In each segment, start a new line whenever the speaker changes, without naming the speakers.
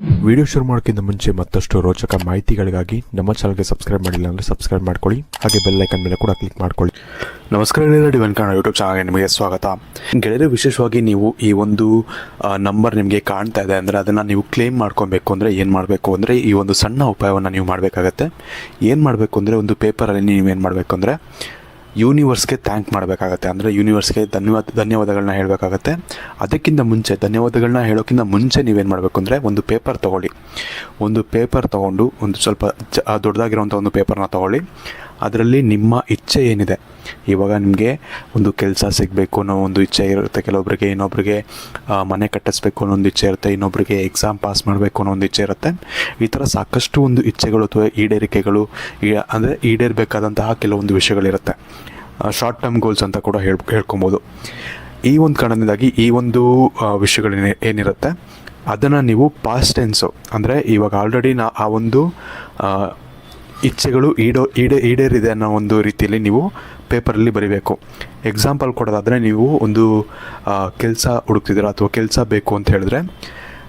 Video ಶುರು ಮಾಡೋಕ್ಕಿಂತ ಮುಂಚೆ ಮತ್ತಷ್ಟು ರೋಚಕ ಮಾಹಿತಿಗಳಿಗಾಗಿ ನಮ್ಮ ಚಾನಲ್ಗೆ ಸಬ್ಸ್ಕ್ರೈಬ್ ಮಾಡಿಲ್ಲ ಅಂದರೆ ಸಬ್ಸ್ಕ್ರೈಬ್ ಮಾಡ್ಕೊಳ್ಳಿ. ಹಾಗೆ ಬೆಲ್ ಐಕನ್ ಮೇಲೆ ಕೂಡ ಕ್ಲಿಕ್ ಮಾಡ್ಕೊಳ್ಳಿ.
ನಮಸ್ಕಾರ ಎಲ್ಲರೂ ಡಿವನ್ ಕನ್ನಡ ಯೂಟ್ಯೂಬ್ ಚಾನಲ್ಗೆ ನಿಮಗೆ ಸ್ವಾಗತ. ಗೆಳೆಯರು, ವಿಶೇಷವಾಗಿ ನೀವು ಈ ಒಂದು ನಂಬರ್ ನಿಮಗೆ ಕಾಣ್ತಾ ಇದೆ ಅಂದರೆ ಅದನ್ನು ನೀವು ಕ್ಲೇಮ್ ಮಾಡ್ಕೊಬೇಕು ಅಂದರೆ ಏನು ಮಾಡಬೇಕು ಅಂದರೆ ಈ ಒಂದು ಸಣ್ಣ ಉಪಾಯವನ್ನು ನೀವು ಮಾಡಬೇಕಾಗತ್ತೆ. ಏನು ಮಾಡಬೇಕು ಅಂದರೆ ಒಂದು ಪೇಪರಲ್ಲಿ ನೀವೇನು ಮಾಡಬೇಕು ಅಂದರೆ ಯೂನಿವರ್ಸ್ಗೆ ಥ್ಯಾಂಕ್ ಮಾಡಬೇಕಾಗತ್ತೆ. ಅಂದರೆ ಯೂನಿವರ್ಸ್ಗೆ ಧನ್ಯವಾದ ಧನ್ಯವಾದಗಳನ್ನ ಹೇಳಬೇಕಾಗತ್ತೆ. ಅದಕ್ಕಿಂತ ಮುಂಚೆ ಧನ್ಯವಾದಗಳನ್ನ ಹೇಳೋಕ್ಕಿಂತ ಮುಂಚೆ ನೀವೇನು ಮಾಡಬೇಕು ಅಂದರೆ ಒಂದು ಪೇಪರ್ ತೊಗೊಳ್ಳಿ. ಒಂದು ಪೇಪರ್ ತೊಗೊಂಡು ಒಂದು ಸ್ವಲ್ಪ ಜ ದೊಡ್ಡದಾಗಿರೋಂಥ ಒಂದು ಪೇಪರ್ನ ತೊಗೊಳ್ಳಿ. ಅದರಲ್ಲಿ ನಿಮ್ಮ ಇಚ್ಛೆ ಏನಿದೆ? ಇವಾಗ ನಿಮಗೆ ಒಂದು ಕೆಲಸ ಸಿಗಬೇಕು ಅನ್ನೋ ಒಂದು ಇಚ್ಛೆ ಇರುತ್ತೆ. ಕೆಲವೊಬ್ಬರಿಗೆ ಇನ್ನೊಬ್ರಿಗೆ ಮನೆ ಕಟ್ಟಿಸ್ಬೇಕು ಅನ್ನೋ ಒಂದು ಇಚ್ಛೆ ಇರುತ್ತೆ. ಇನ್ನೊಬ್ರಿಗೆ ಎಕ್ಸಾಮ್ ಪಾಸ್ ಮಾಡಬೇಕು ಅನ್ನೋ ಒಂದು ಇಚ್ಛೆ ಇರುತ್ತೆ. ಈ ಥರ ಸಾಕಷ್ಟು ಒಂದು ಇಚ್ಛೆಗಳು ಅಥವಾ ಈಡೇರಿಕೆಗಳು, ಈ- ಅಂದರೆ ಈಡೇರಬೇಕಾದಂತಹ ಕೆಲವೊಂದು ವಿಷಯಗಳಿರುತ್ತೆ. ಶಾರ್ಟ್ ಟರ್ಮ್ ಗೋಲ್ಸ್ ಅಂತ ಕೂಡ ಹೇಳ್ ಹೇಳ್ಕೊಬೋದು. ಈ ಒಂದು ಕಾರಣದಿಂದಾಗಿ ಈ ಒಂದು ವಿಷಯಗಳು ಏನಿರುತ್ತೆ, ಅದನ್ನು ನೀವು ಪಾಸ್ಟ್ ಟೆನ್ಸು ಅಂದರೆ ಇವಾಗ ಆಲ್ರೆಡಿ ನಾ ಆ ಒಂದು ಇಚ್ಛೆಗಳು ಈಡೋ, ಈಡೇ, ಈಡೇರಿದೆ ಅನ್ನೋ ಒಂದು ರೀತಿಯಲ್ಲಿ ನೀವು ಪೇಪರಲ್ಲಿ ಬರಿಬೇಕು. ಎಕ್ಸಾಂಪಲ್ ಕೊಡೋದಾದರೆ ನೀವು ಒಂದು ಕೆಲಸ ಹುಡುಕ್ತಿದ್ದೀರ ಅಥವಾ ಕೆಲಸ ಬೇಕು ಅಂತ ಹೇಳಿದ್ರೆ,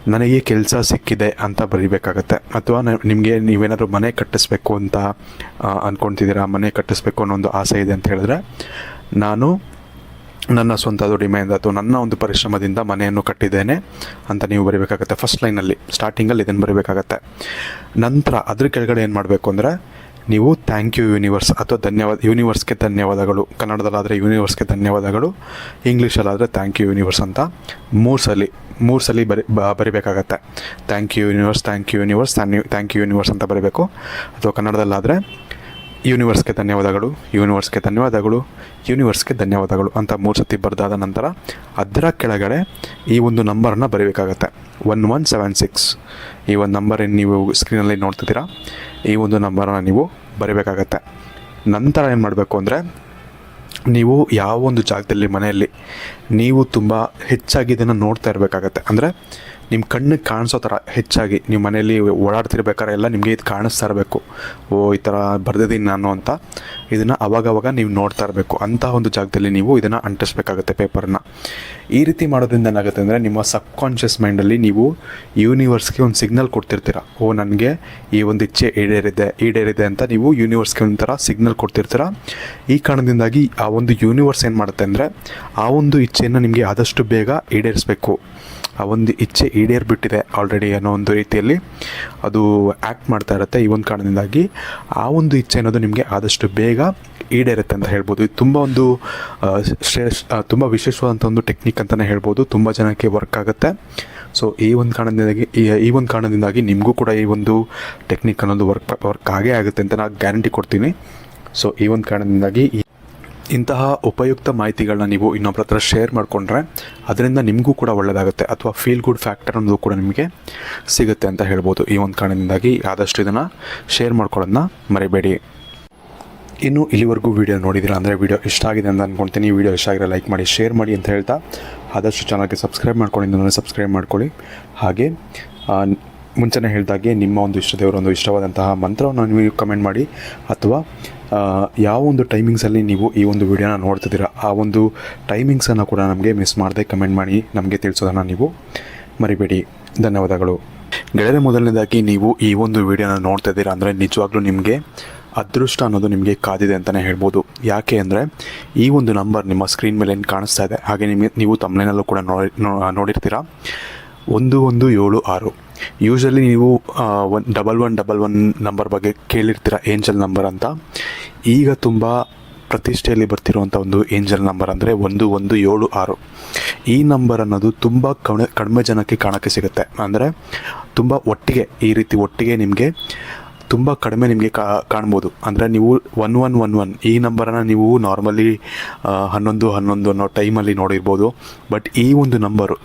ನನಗೆ ಕೆಲಸ ಸಿಕ್ಕಿದೆ ಅಂತ ಬರೀಬೇಕಾಗತ್ತೆ. ಅಥವಾ ನಿಮಗೆ ನೀವೇನಾದರೂ ಮನೆ ಕಟ್ಟಿಸ್ಬೇಕು ಅಂತ ಅಂದ್ಕೊಳ್ತಿದ್ದೀರಾ ಮನೆ ಕಟ್ಟಿಸ್ಬೇಕು ಅನ್ನೋ ಒಂದು ಆಸೆ ಇದೆ ಅಂತ ಹೇಳಿದ್ರೆ, ನಾನು ನನ್ನ ಸ್ವಂತ ದುಡಿಮೆಯಿಂದ ಅಥವಾ ನನ್ನ ಒಂದು ಪರಿಶ್ರಮದಿಂದ ಮನೆಯನ್ನು ಕಟ್ಟಿದ್ದೇನೆ ಅಂತ ನೀವು ಬರೀಬೇಕಾಗತ್ತೆ. ಫಸ್ಟ್ ಲೈನಲ್ಲಿ ಸ್ಟಾರ್ಟಿಂಗಲ್ಲಿ ಇದನ್ನು ಬರೀಬೇಕಾಗತ್ತೆ. ನಂತರ ಅದ್ರ ಕೆಳಗಡೆ ಏನು ಮಾಡಬೇಕು ಅಂದರೆ ನೀವು ಥ್ಯಾಂಕ್ ಯು ಯೂನಿವರ್ಸ್ ಅಥವಾ ಧನ್ಯವಾದ ಯೂನಿವರ್ಸ್ಗೆ ಧನ್ಯವಾದಗಳು. ಕನ್ನಡದಲ್ಲಾದರೆ ಯೂನಿವರ್ಸ್ಗೆ ಧನ್ಯವಾದಗಳು, ಇಂಗ್ಲೀಷಲ್ಲಾದರೆ ಥ್ಯಾಂಕ್ ಯು ಯೂನಿವರ್ಸ್ ಅಂತ ಮೂರು ಸಲ ಮೂರು ಸಲ ಬರಿ ಬರಿಬೇಕಾಗತ್ತೆ. Thank you universe thank you universe thank you universe ಅಂತ ಬರಿಬೇಕು. ಅಥವಾ ಕನ್ನಡದಲ್ಲಾದರೆ ಯೂನಿವರ್ಸ್ಗೆ ಧನ್ಯವಾದಗಳು ಯೂನಿವರ್ಸ್ಗೆ ಧನ್ಯವಾದಗಳು ಯೂನಿವರ್ಸ್ಗೆ ಧನ್ಯವಾದಗಳು ಅಂತ ಮೂರು ಸತಿ ಬರೆದಾದ ನಂತರ ಅದರ ಕೆಳಗಡೆ ಈ ಒಂದು ನಂಬರನ್ನು ಬರೀಬೇಕಾಗತ್ತೆ. One one seven six. ಈ ಒಂದು ನಂಬರ್ ಏನು ನೀವು ಸ್ಕ್ರೀನಲ್ಲಿ ನೋಡ್ತಿದ್ದೀರಾ. ಈ ಒಂದು ನಂಬರನ್ನು ನೀವು ಬರೀಬೇಕಾಗತ್ತೆ. ನಂತರ ಏನು ಮಾಡಬೇಕು ಅಂದರೆ, ನೀವು ಯಾವ ಒಂದು ಜಾಗದಲ್ಲಿ ಮನೆಯಲ್ಲಿ ನೀವು ತುಂಬ ಹೆಚ್ಚಾಗಿ ಇದನ್ನು ನೋಡ್ತಾ ಇರಬೇಕಾಗತ್ತೆ. ಅಂದರೆ ನಿಮ್ಮ ಕಣ್ಣಿಗೆ ಕಾಣಿಸೋ ಥರ ಹೆಚ್ಚಾಗಿ ನಿಮ್ಮ ಮನೇಲಿ ಓಡಾಡ್ತಿರ್ಬೇಕಾರೆ ಎಲ್ಲ ನಿಮಗೆ ಇದು ಕಾಣಿಸ್ತಾ ಇರಬೇಕು. ಓ, ಈ ಥರ ಬರ್ದಿದ್ದೀನಿ ನಾನು ಅಂತ ಇದನ್ನು ಅವಾಗವಾಗ ನೀವು ನೋಡ್ತಾ ಇರಬೇಕು. ಅಂತಹ ಒಂದು ಜಾಗದಲ್ಲಿ ನೀವು ಇದನ್ನು ಅಂಟಿಸ್ಬೇಕಾಗತ್ತೆ ಪೇಪರ್ನ. ಈ ರೀತಿ ಮಾಡೋದ್ರಿಂದ ಏನಾಗುತ್ತೆ ಅಂದರೆ ನಿಮ್ಮ ಸಬ್ ಕಾನ್ಷಿಯಸ್ ಮೈಂಡಲ್ಲಿ ನೀವು ಯೂನಿವರ್ಸ್ಗೆ ಒಂದು ಸಿಗ್ನಲ್ ಕೊಡ್ತಿರ್ತೀರ. ಓ, ನನಗೆ ಈ ಒಂದು ಇಚ್ಛೆ ಈಡೇರಿದೆ ಈಡೇರಿದೆ ಅಂತ ನೀವು ಯೂನಿವರ್ಸ್ಗೆ ಒಂಥರ ಸಿಗ್ನಲ್ ಕೊಡ್ತಿರ್ತೀರ. ಈ ಕಾರಣದಿಂದಾಗಿ ಆ ಒಂದು ಯೂನಿವರ್ಸ್ ಏನು ಮಾಡುತ್ತೆ ಅಂದರೆ ಆ ಒಂದು ಇಚ್ಛೆಯನ್ನು ನಿಮಗೆ ಆದಷ್ಟು ಬೇಗ ಈಡೇರಿಸಬೇಕು. ಆ ಒಂದು ಇಚ್ಛೆ ಈಡೇರಿಬಿಟ್ಟಿದೆ ಆಲ್ರೆಡಿ ಅನ್ನೋ ಒಂದು ರೀತಿಯಲ್ಲಿ. ಅದು ಆ್ಯಕ್ಟ್ ಮಾಡ್ತಾ ಇರುತ್ತೆ ಈ ಒಂದು ಕಾರಣದಿಂದಾಗಿ. ಆ ಒಂದು ಇಚ್ಛೆ ಅನ್ನೋದು ನಿಮಗೆ ಆದಷ್ಟು ಬೇಗ ಈಡೇರುತ್ತೆ ಅಂತ ಹೇಳ್ಬೋದು. ಇದು ತುಂಬ ಒಂದು ಶ್ರೇಷ್ಠ ತುಂಬ ವಿಶೇಷವಾದಂಥ ಒಂದು ಟೆಕ್ನಿಕ್ ಅಂತಲೇ ಹೇಳ್ಬೋದು. ತುಂಬ ಜನಕ್ಕೆ ವರ್ಕ್ ಆಗುತ್ತೆ. ಸೊ ಈ ಒಂದು ಕಾರಣದಿಂದಾಗಿ, ಈ ಒಂದು ಕಾರಣದಿಂದಾಗಿ ನಿಮಗೂ ಕೂಡ ಈ ಒಂದು ಟೆಕ್ನಿಕ್ ಅನ್ನೋದು ವರ್ಕ್ ವರ್ಕ್ ಆಗೇ ಆಗುತ್ತೆ ಅಂತ ನಾನು ಗ್ಯಾರಂಟಿ ಕೊಡ್ತೀನಿ. ಸೊ ಈ ಒಂದು ಕಾರಣದಿಂದಾಗಿ ಇಂತಹ ಉಪಯುಕ್ತ ಮಾಹಿತಿಗಳನ್ನ ನೀವು ಇನ್ನೊಬ್ಬರ ಹತ್ರ ಶೇರ್ ಮಾಡಿಕೊಂಡ್ರೆ ಅದರಿಂದ ನಿಮಗೂ ಕೂಡ ಒಳ್ಳೆಯದಾಗುತ್ತೆ ಅಥವಾ ಫೀಲ್ ಗುಡ್ ಫ್ಯಾಕ್ಟರ್ ಅನ್ನೋದು ಕೂಡ ನಿಮಗೆ ಸಿಗುತ್ತೆ ಅಂತ ಹೇಳ್ಬೋದು. ಈ ಒಂದು ಕಾರಣದಿಂದಾಗಿ ಆದಷ್ಟು ಇದನ್ನು ಶೇರ್ ಮಾಡ್ಕೊಳ್ಳೋದನ್ನ ಮರಿಬೇಡಿ. ಇನ್ನು ಇಲ್ಲಿವರೆಗೂ ವೀಡಿಯೋ ನೋಡಿದಿರ ಅಂದರೆ ವೀಡಿಯೋ ಇಷ್ಟ ಆಗಿದೆ ಅಂತ ಅಂದ್ಕೊಳ್ತೀನಿ ವೀಡಿಯೋ ಇಷ್ಟ ಆಗಿರೋ ಲೈಕ್ ಮಾಡಿ ಶೇರ್ ಮಾಡಿ ಅಂತ ಹೇಳ್ತಾ ಆದಷ್ಟು ಚಾನಲ್ಗೆ ಸಬ್ಸ್ಕ್ರೈಬ್ ಮಾಡ್ಕೊಂಡಿದ್ದು ಸಬ್ಸ್ಕ್ರೈಬ್ ಮಾಡ್ಕೊಳ್ಳಿ. ಹಾಗೆ ಮುಂಚೆನೇ ಹೇಳಿದಾಗೆ ನಿಮ್ಮ ಒಂದು ಇಷ್ಟ ದೇವರ ಒಂದು ಇಷ್ಟವಾದಂತಹ ಮಂತ್ರವನ್ನು ನೀವು ಕಮೆಂಟ್ ಮಾಡಿ ಅಥವಾ ಯಾವ ಒಂದು ಟೈಮಿಂಗ್ಸಲ್ಲಿ ನೀವು ಈ ಒಂದು ವಿಡಿಯೋನ ನೋಡ್ತಿದ್ದೀರಾ, ಆ ಒಂದು ಟೈಮಿಂಗ್ಸನ್ನು ಕೂಡ ನಮಗೆ ಮಿಸ್ ಮಾಡದೆ ಕಮೆಂಟ್ ಮಾಡಿ, ನಮಗೆ ತಿಳಿಸೋದನ್ನು ನೀವು ಮರಿಬೇಡಿ. ಧನ್ಯವಾದಗಳು. ಗೆಳೆಯರೆ, ಮೊದಲನೇದಾಗಿ ನೀವು ಈ ಒಂದು ವಿಡಿಯೋನ ನೋಡ್ತಾ ಇದ್ದೀರಾ ಅಂದರೆ ನಿಜವಾಗ್ಲೂ ನಿಮಗೆ ಅದೃಷ್ಟ ಅನ್ನೋದು ನಿಮಗೆ ಕಾದಿದೆ ಅಂತಲೇ ಹೇಳ್ಬೋದು. ಯಾಕೆ ಅಂದರೆ ಈ ಒಂದು ನಂಬರ್ ನಿಮ್ಮ ಸ್ಕ್ರೀನ್ ಮೇಲೆ ಏನು ಕಾಣಿಸ್ತಾ ಇದೆ, ಹಾಗೆ ನಿಮಗೆ ನೀವು ತಮ್ಮನೇನಲ್ಲೂ ಕೂಡ ನೋಡಿ ನೋಡಿರ್ತೀರಾ. ಒಂದು ಒಂದು ಏಳು ಆರು. ಯೂಶಲಿ ನೀವು one double one double one number ಬಗ್ಗೆ ಕೇಳಿರ್ತೀರ ಏಂಜಲ್ ನಂಬರ್ ಅಂತ. ಈಗ ತುಂಬ ಪ್ರತಿಷ್ಠೆಯಲ್ಲಿ ಬರ್ತಿರುವಂಥ ಒಂದು ಏಂಜಲ್ ನಂಬರ್ ಅಂದರೆ ಒಂದು ಒಂದು, ಏಳು, ಆರು. ಈ ನಂಬರ್ ಅನ್ನೋದು ತುಂಬ ಕಣ, ಕಡಿಮೆ ಜನಕ್ಕೆ ಕಾಣೋಕ್ಕೆ ಸಿಗುತ್ತೆ. ಅಂದರೆ ತುಂಬ ಒಟ್ಟಿಗೆ, ಈ ರೀತಿ ಒಟ್ಟಿಗೆ ನಿಮಗೆ ತುಂಬ ಕಡಿಮೆ ನಿಮಗೆ ಕಾಣ್ಬೋದು. ಅಂದರೆ ನೀವು ಒನ್ ಒನ್ ಒನ್ ಒನ್ ಈ ನಂಬರನ್ನು ನೀವು ನಾರ್ಮಲಿ ಹನ್ನೊಂದು ಹನ್ನೊಂದು ಅನ್ನೋ ಟೈಮಲ್ಲಿ ನೋಡಿರ್ಬೋದು. ಬಟ್ ಈ ಒಂದು number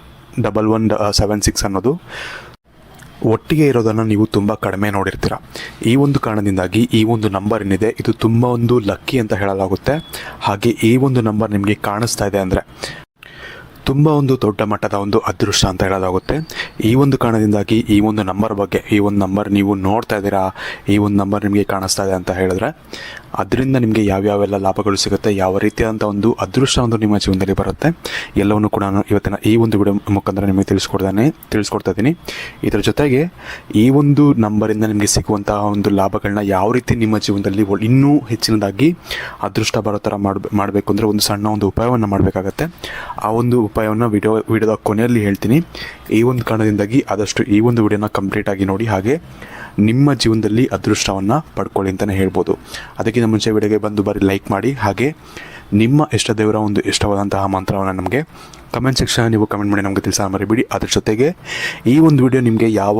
double one seven six ಅನ್ನೋದು ಒಟ್ಟಿಗೆ ಇರೋದನ್ನು ನೀವು ತುಂಬ ಕಡಿಮೆ ನೋಡಿರ್ತೀರ. ಈ ಒಂದು ಕಾರಣದಿಂದಾಗಿ ಈ ಒಂದು ನಂಬರ್ ಏನಿದೆ, ಇದು ತುಂಬ ಒಂದು ಲಕ್ಕಿ ಅಂತ ಹೇಳಲಾಗುತ್ತೆ. ಹಾಗೆ ಈ ಒಂದು ನಂಬರ್ ನಿಮಗೆ ಕಾಣಿಸ್ತಾ ಇದೆ ಅಂದರೆ ತುಂಬ ಒಂದು ದೊಡ್ಡ ಮಟ್ಟದ ಒಂದು ಅದೃಷ್ಟ ಅಂತ ಹೇಳಲಾಗುತ್ತೆ. ಈ ಒಂದು ಕಾರಣದಿಂದಾಗಿ ಈ ಒಂದು ನಂಬರ್ ಬಗ್ಗೆ, ಈ ಒಂದು ನಂಬರ್ ನೀವು ನೋಡ್ತಾ ಇದ್ದೀರಾ, ಈ ಒಂದು ನಂಬರ್ ನಿಮಗೆ ಕಾಣಿಸ್ತಾ ಇದೆ ಅಂತ ಹೇಳಿದ್ರೆ ಅದರಿಂದ ನಿಮಗೆ ಯಾವ್ಯಾವೆಲ್ಲ ಲಾಭಗಳು ಸಿಗುತ್ತೆ, ಯಾವ ರೀತಿಯಾದಂಥ ಒಂದು ಅದೃಷ್ಟ ಒಂದು ನಿಮ್ಮ ಜೀವನದಲ್ಲಿ ಬರುತ್ತೆ, ಎಲ್ಲವನ್ನು ಕೂಡ ನಾನು ಇವತ್ತಿನ ಈ ಒಂದು ವಿಡಿಯೋ ಮುಖಾಂತರ ನಿಮಗೆ ತಿಳಿಸ್ಕೊಡ್ತಾನೆ, ತಿಳಿಸ್ಕೊಡ್ತಾ ಇದ್ದೀನಿ. ಇದರ ಜೊತೆಗೆ ಈ ಒಂದು ನಂಬರಿಂದ ನಿಮಗೆ ಸಿಗುವಂತಹ ಒಂದು ಲಾಭಗಳನ್ನ ಯಾವ ರೀತಿ ನಿಮ್ಮ ಜೀವನದಲ್ಲಿ ಇನ್ನೂ ಹೆಚ್ಚಿನದಾಗಿ ಅದೃಷ್ಟ ಬರೋ ಥರ ಮಾಡ್ಬೇ, ಮಾಡಬೇಕು ಅಂದರೆ ಒಂದು ಸಣ್ಣ ಒಂದು ಉಪಾಯವನ್ನು ಮಾಡಬೇಕಾಗತ್ತೆ. ಆ ಒಂದು ಉಪಾಯವನ್ನು ವಿಡಿಯೋ, ವಿಡಿಯೋದ ಕೊನೆಯಲ್ಲಿ ಹೇಳ್ತೀನಿ. ಈ ಒಂದು ಕಾರಣದಿಂದಾಗಿ ಆದಷ್ಟು ಈ ಒಂದು ವಿಡಿಯೋನ ಕಂಪ್ಲೀಟ್ ಆಗಿ ನೋಡಿ. ಹಾಗೆ ನಿಮ್ಮ ಜೀವನದಲ್ಲಿ ಅದೃಷ್ಟವನ್ನು ಪಡ್ಕೊಳ್ಳಿ ಅಂತಲೇ ಹೇಳ್ಬೋದು. ಅದಕ್ಕಿಂತ ಮುಂಚೆ ವಿಡಿಯೋಗೆ ಬಂದು ಬರೀ ಲೈಕ್ ಮಾಡಿ, ಹಾಗೆ ನಿಮ್ಮ ಇಷ್ಟ ದೇವರ ಒಂದು ಇಷ್ಟವಾದಂತಹ ಮಂತ್ರವನ್ನು ನಮಗೆ ಕಮೆಂಟ್ ಸೆಕ್ಷನ್ ನೀವು ಕಮೆಂಟ್ ಮಾಡಿ ನಮಗೆ ತಿಳಿಸ ಮರಿಬೇಡಿ. ಅದ್ರ ಜೊತೆಗೆ ಈ ಒಂದು ವಿಡಿಯೋ ನಿಮಗೆ ಯಾವ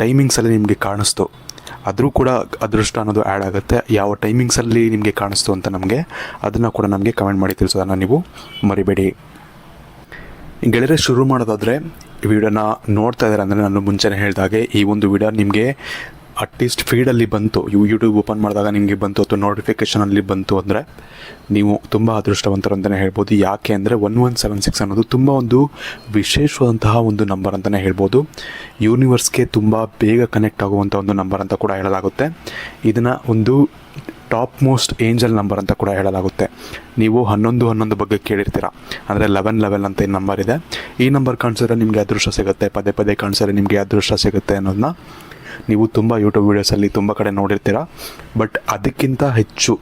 ಟೈಮಿಂಗ್ಸಲ್ಲಿ ನಿಮಗೆ ಕಾಣಿಸ್ತೋ, ಆದರೂ ಕೂಡ ಅದೃಷ್ಟ ಅನ್ನೋದು ಆ್ಯಡ್ ಆಗುತ್ತೆ. ಯಾವ ಟೈಮಿಂಗ್ಸಲ್ಲಿ ನಿಮಗೆ ಕಾಣಿಸ್ತು ಅಂತ ನಮಗೆ ಅದನ್ನು ಕೂಡ ನಮಗೆ ಕಮೆಂಟ್ ಮಾಡಿ ತಿಳಿಸೋದನ್ನು ನೀವು ಮರಿಬೇಡಿ. ಗೆಳೆಯರೆ, ಶುರು ಮಾಡೋದಾದರೆ ವಿಡಿಯೋನ ನೋಡ್ತಾ ಇದ್ದಾರೆ ಅಂದರೆ ನಾನು ಮುಂಚೆನೇ ಹೇಳಿದಾಗೆ ಈ ಒಂದು ವಿಡಿಯೋ ನಿಮಗೆ ಅಟ್ಲೀಸ್ಟ್ ಫೀಡಲ್ಲಿ ಬಂತು. ಯೂಟ್ಯೂಬ್ ಓಪನ್ ಮಾಡಿದಾಗ ನಿಮಗೆ ಬಂತು ಅಥವಾ ನೋಟಿಫಿಕೇಷನಲ್ಲಿ ಬಂತು ಅಂದರೆ ನೀವು ತುಂಬ ಅದೃಷ್ಟವಂತರು ಅಂತಲೇ ಹೇಳ್ಬೋದು. ಯಾಕೆ ಅಂದರೆ ಒನ್ ಒನ್ ಸೆವೆನ್ ಸಿಕ್ಸ್ ಅನ್ನೋದು ತುಂಬ ಒಂದು ವಿಶೇಷವಾದಂತಹ ಒಂದು ನಂಬರ್ ಅಂತಲೇ ಹೇಳ್ಬೋದು. ಯೂನಿವರ್ಸ್ಗೆ ತುಂಬ ಬೇಗ ಕನೆಕ್ಟ್ ಆಗುವಂಥ ಒಂದು ನಂಬರ್ ಅಂತ ಕೂಡ ಹೇಳಲಾಗುತ್ತೆ. ಇದನ್ನು ಒಂದು ಟಾಪ್ ಮೋಸ್ಟ್ ಏಂಜಲ್ ನಂಬರ್ ಅಂತ ಕೂಡ ಹೇಳಲಾಗುತ್ತೆ. ನೀವು ಹನ್ನೊಂದು ಹನ್ನೊಂದು ಬಗ್ಗೆ ಕೇಳಿರ್ತೀರ. ಅಂದರೆ ಲೆವೆನ್ ಲೆವೆಲ್ ಅಂತ ಏನು ನಂಬರ್ ಇದೆ. ಈ ನಂಬರ್ ಕಾಣಿಸಿದ್ರೆ ನಿಮಗೆ ಅದೃಷ್ಟ ಸಿಗುತ್ತೆ. ಪದೇ ಪದೇ ಕಾಣಿಸಿದ್ರೆ ನಿಮಗೆ ಅದೃಷ್ಟ ಸಿಗುತ್ತೆ ಅನ್ನೋದನ್ನ ನೀವು ತುಂಬ ಯೂಟ್ಯೂಬ್ ವೀಡಿಯೋಸಲ್ಲಿ ತುಂಬ ಕಡೆ ನೋಡಿರ್ತೀರ. ಬಟ್ ಅದಕ್ಕಿಂತ ಹೆಚ್ಚು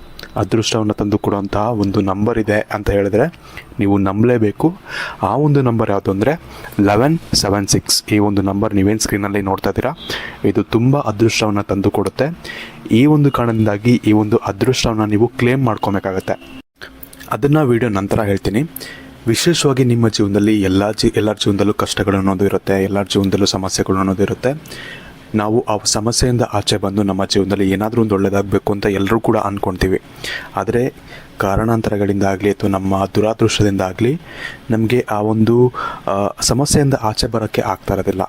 ಅದೃಷ್ಟವನ್ನು ತಂದು ಕೊಡುವಂತಹ ಒಂದು ನಂಬರ್ ಇದೆ ಅಂತ ಹೇಳಿದ್ರೆ ನೀವು ನಂಬಲೇಬೇಕು. ಆ ಒಂದು ನಂಬರ್ ಯಾವುದು ಅಂದರೆ ಲೆವೆನ್ ಸೆವೆನ್ ಸಿಕ್ಸ್ ಈ ಒಂದು ನಂಬರ್ ನೀವೇನು ಸ್ಕ್ರೀನಲ್ಲಿ ನೋಡ್ತಾ ಇದ್ದೀರಾ. ಇದು ತುಂಬ ಅದೃಷ್ಟವನ್ನು ತಂದು ಕೊಡುತ್ತೆ. ಈ ಒಂದು ಕಾರಣದಿಂದಾಗಿ ಈ ಒಂದು ಅದೃಷ್ಟವನ್ನು ನೀವು ಕ್ಲೇಮ್ ಮಾಡ್ಕೊಬೇಕಾಗತ್ತೆ. ಅದನ್ನು ವಿಡಿಯೋ ನಂತರ ಹೇಳ್ತೀನಿ. ವಿಶೇಷವಾಗಿ ನಿಮ್ಮ ಜೀವನದಲ್ಲಿ ಎಲ್ಲ ಜೀ, ಎಲ್ಲರ ಜೀವನದಲ್ಲೂ ಕಷ್ಟಗಳು ಅನ್ನೋದು ಇರುತ್ತೆ, ಎಲ್ಲರ ಜೀವನದಲ್ಲೂ ಸಮಸ್ಯೆಗಳು ಅನ್ನೋದು ಇರುತ್ತೆ. ನಾವು ಆ ಸಮಸ್ಯೆಯಿಂದ ಆಚೆ ಬಂದು ನಮ್ಮ ಜೀವನದಲ್ಲಿ ಏನಾದರೂ ಒಂದು ಒಳ್ಳೆಯದಾಗಬೇಕು ಅಂತ ಎಲ್ಲರೂ ಕೂಡ ಅಂದ್ಕೊಳ್ತೀವಿ ಆದರೆ ಕಾರಣಾಂತರಗಳಿಂದ ಆಗಲಿ ಅಥವಾ ನಮ್ಮ ದುರಾದೃಷ್ಟದಿಂದಾಗಲಿ ನಮಗೆ ಆ ಒಂದು ಸಮಸ್ಯೆಯಿಂದ ಆಚೆ ಬರೋಕ್ಕೆ ಆಗ್ತಾ ಇರೋದಿಲ್ಲ.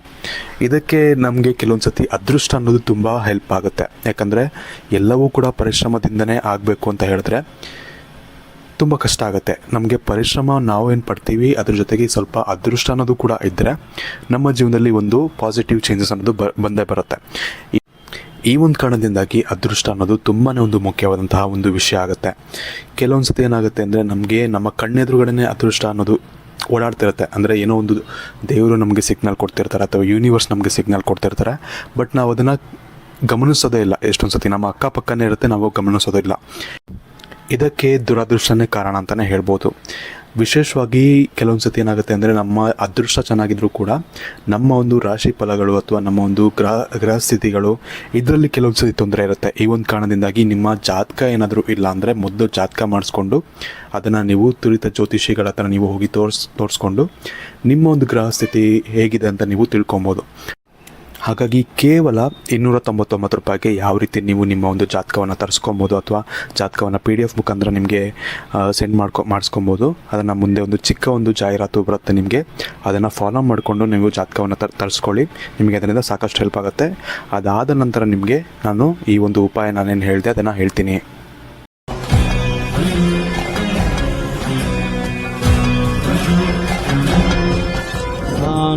ಇದಕ್ಕೆ ನಮಗೆ ಕೆಲವೊಂದು ಸತಿ ಅದೃಷ್ಟ ಅನ್ನೋದು ತುಂಬ ಹೆಲ್ಪ್ ಆಗುತ್ತೆ. ಯಾಕಂದರೆ ಎಲ್ಲವೂ ಕೂಡ ಪರಿಶ್ರಮದಿಂದನೇ ಆಗಬೇಕು ಅಂತ ಹೇಳಿದ್ರೆ ತುಂಬ ಕಷ್ಟ ಆಗುತ್ತೆ. ನಮಗೆ ಪರಿಶ್ರಮ ನಾವು ಏನು ಪಡ್ತೀವಿ, ಅದ್ರ ಜೊತೆಗೆ ಸ್ವಲ್ಪ ಅದೃಷ್ಟ ಅನ್ನೋದು ಕೂಡ ಇದ್ದರೆ ನಮ್ಮ ಜೀವನದಲ್ಲಿ ಒಂದು ಪಾಸಿಟಿವ್ ಚೇಂಜಸ್ ಅನ್ನೋದು ಬ, ಬಂದೇ ಬರುತ್ತೆ. ಈ- ಒಂದು ಕಾರಣದಿಂದಾಗಿ ಅದೃಷ್ಟ ಅನ್ನೋದು ತುಂಬಾ ಒಂದು ಮುಖ್ಯವಾದಂತಹ ಒಂದು ವಿಷಯ ಆಗುತ್ತೆ. ಕೆಲವೊಂದು ಸತಿ ಏನಾಗುತ್ತೆ ಅಂದರೆ ನಮಗೆ ನಮ್ಮ ಕಣ್ಣೆದುರುಗಡೆ ಅದೃಷ್ಟ ಅನ್ನೋದು ಓಡಾಡ್ತಿರುತ್ತೆ. ಅಂದರೆ ಏನೋ ಒಂದು ದೇವರು ನಮಗೆ ಸಿಗ್ನಲ್ ಕೊಡ್ತಿರ್ತಾರೆ ಅಥವಾ ಯೂನಿವರ್ಸ್ ನಮಗೆ ಸಿಗ್ನಲ್ ಕೊಡ್ತಿರ್ತಾರೆ. ಬಟ್ ನಾವು ಅದನ್ನು ಗಮನಿಸೋದೇ ಇಲ್ಲ. ಎಷ್ಟೊಂದು ಸತಿ ನಮ್ಮ ಅಕ್ಕಪಕ್ಕನೇ ಇರುತ್ತೆ, ನಾವು ಗಮನಿಸೋದೇ ಇಲ್ಲ. ಇದಕ್ಕೆ ದುರಾದೃಷ್ಟನೇ ಕಾರಣ ಅಂತಲೇ ಹೇಳ್ಬೋದು. ವಿಶೇಷವಾಗಿ ಕೆಲವೊಂದು ಸತಿ ಏನಾಗುತ್ತೆ ಅಂದರೆ ನಮ್ಮ ಅದೃಷ್ಟ ಚೆನ್ನಾಗಿದ್ರೂ ಕೂಡ ನಮ್ಮ ಒಂದು ರಾಶಿ ಫಲಗಳು ಅಥವಾ ನಮ್ಮ ಒಂದು ಗ್ರಹ ಗ್ರಹ ಸ್ಥಿತಿಗಳು ಇದರಲ್ಲಿ ಕೆಲವೊಂದು ಸತಿ ತೊಂದರೆ ಇರುತ್ತೆ. ಈ ಒಂದು ಕಾರಣದಿಂದಾಗಿ ನಿಮ್ಮ ಜಾತಕ ಏನಾದರೂ ಇಲ್ಲ ಅಂದರೆ ಮೊದಲು ಜಾತಕ ಮಾಡಿಸ್ಕೊಂಡು ಅದನ್ನು ನೀವು ತುರಿತ ಜ್ಯೋತಿಷಿಗಳ ಹತ್ರ ನೀವು ಹೋಗಿ ತೋರಿಸ್, ತೋರಿಸ್ಕೊಂಡು ನಿಮ್ಮ ಒಂದು ಗ್ರಹ ಸ್ಥಿತಿ ಹೇಗಿದೆ ಅಂತ ನೀವು ತಿಳ್ಕೊಬೋದು. ಹಾಗಾಗಿ ಕೇವಲ ಇನ್ನೂರ ತೊಂಬತ್ತೊಂಬತ್ತು ರೂಪಾಯಿಗೆ ಯಾವ ರೀತಿ ನೀವು ನಿಮ್ಮ ಒಂದು ಜಾತಕವನ್ನು ತರಿಸ್ಕೊಬೋದು ಅಥವಾ ಜಾತಕವನ್ನು ಪಿ ಡಿ ಎಫ್ ಮುಖಾಂತರ ನಿಮಗೆ ಸೆಂಡ್ ಮಾಡ್ಕೊ, ಮಾಡಿಸ್ಕೊಬೋದು. ಅದನ್ನು ಮುಂದೆ ಒಂದು ಚಿಕ್ಕ ಒಂದು ಜಾಹೀರಾತು ಬರುತ್ತೆ ನಿಮಗೆ. ಅದನ್ನು ಫಾಲೋ ಮಾಡಿಕೊಂಡು ನೀವು ಜಾತಕವನ್ನು ತರ್ ತರಿಸ್ಕೊಳ್ಳಿ. ನಿಮಗೆ ಅದರಿಂದ ಸಾಕಷ್ಟು ಹೆಲ್ಪ್ ಆಗುತ್ತೆ. ಅದಾದ ನಂತರ ನಿಮಗೆ ನಾನು ಈ ಒಂದು ಉಪಾಯ ನಾನೇನು ಹೇಳಿದೆ ಅದನ್ನು ಹೇಳ್ತೀನಿ.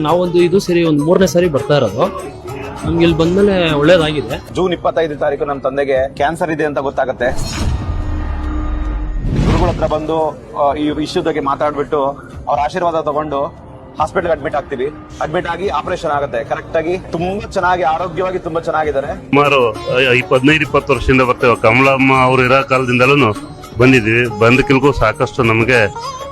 ನಾವೊಂದು ಇದು ಸರಿ ಒಂದು ಮೂರನೇ ಸಾರಿ ಬರ್ತಾ ಇರೋದು. ನಮ್ಗೆ ಇಲ್ಲಿ ಬಂದ್ಮೇಲೆ ಒಳ್ಳೇದಾಗಿದೆ.
ಜೂನ್ ಇಪ್ಪತ್ತೈದು ತಾರೀಕು ನಮ್ಮ ತಂದೆಗೆ ಕ್ಯಾನ್ಸರ್ ಇದೆ ಅಂತ ಗೊತ್ತಾಗುತ್ತೆ. ಗುರುಗಳ ಹತ್ರ ಬಂದು ಆ, ಈ ಇಶ್ಯೂ ಬಗ್ಗೆ ಮಾತಾಡ್ಬಿಟ್ಟು ಅವ್ರ ಆಶೀರ್ವಾದ ತಗೊಂಡು ಹಾಸ್ಪಿಟಲ್ ಅಡ್ಮಿಟ್ ಆಗ್ತೀವಿ. ಅಡ್ಮಿಟ್ ಆಗಿ ಆಪರೇಷನ್ ಆಗುತ್ತೆ. ಕರೆಕ್ಟ್ ಆಗಿ ತುಂಬಾ ಚೆನ್ನಾಗಿ ಆರೋಗ್ಯವಾಗಿ ತುಂಬಾ ಚೆನ್ನಾಗಿದ್ದಾರೆ.
ಸುಮಾರು ಹದಿನೈದು ಇಪ್ಪತ್ತು ವರ್ಷದಿಂದ ಬರ್ತೇವೆ. ಕಮಲಮ್ಮ ಅವ್ರು ಇರೋ ಕಾಲದಿಂದಲೂ ಬಂದಿದ್ವಿ ಬಂದಕ್ಕಿಲ್ಗೂ ಸಾಕಷ್ಟು ನಮಗೆ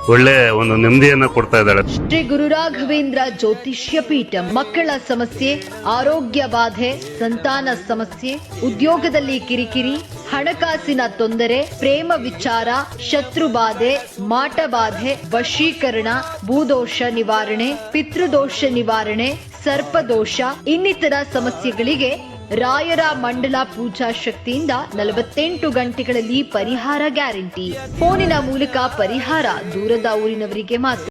ಒಳ್ಳೆ ಒಂದು ನೆಮ್ಮದಿಯನ್ನ ಕೊಡ್ತಾ ಇದ್ದಾಳೆ.
ಶ್ರೀ ಗುರು ರಾಘವೇಂದ್ರ ಜ್ಯೋತಿಷ್ಯ ಪೀಠ ಮಕ್ಕಳ ಸಮಸ್ಯೆ, ಆರೋಗ್ಯ ಬಾಧೆ, ಸಂತಾನ ಸಮಸ್ಯೆ, ಉದ್ಯೋಗದಲ್ಲಿ ಕಿರಿಕಿರಿ, ಹಣಕಾಸಿನ ತೊಂದರೆ, ಪ್ರೇಮ ವಿಚಾರ, ಶತ್ರು ಬಾಧೆ, ಮಾಟ ಬಾಧೆ, ವಶೀಕರಣ, ಭೂದೋಷ ನಿವಾರಣೆ, ಪಿತೃದೋಷ ನಿವಾರಣೆ, ಸರ್ಪದೋಷ, ಇನ್ನಿತರ ಸಮಸ್ಯೆಗಳಿಗೆ ರಾಯರ ಮಂಡಲ ಪೂಜಾ ಶಕ್ತಿಯಿಂದ ನಲವತ್ತೆಂಟು ಗಂಟೆಗಳಲ್ಲಿ ಪರಿಹಾರ ಗ್ಯಾರಂಟಿ. ಫೋನಿನ ಮೂಲಕ ಪರಿಹಾರ ದೂರದ ಊರಿನವರಿಗೆ ಮಾತ್ರ.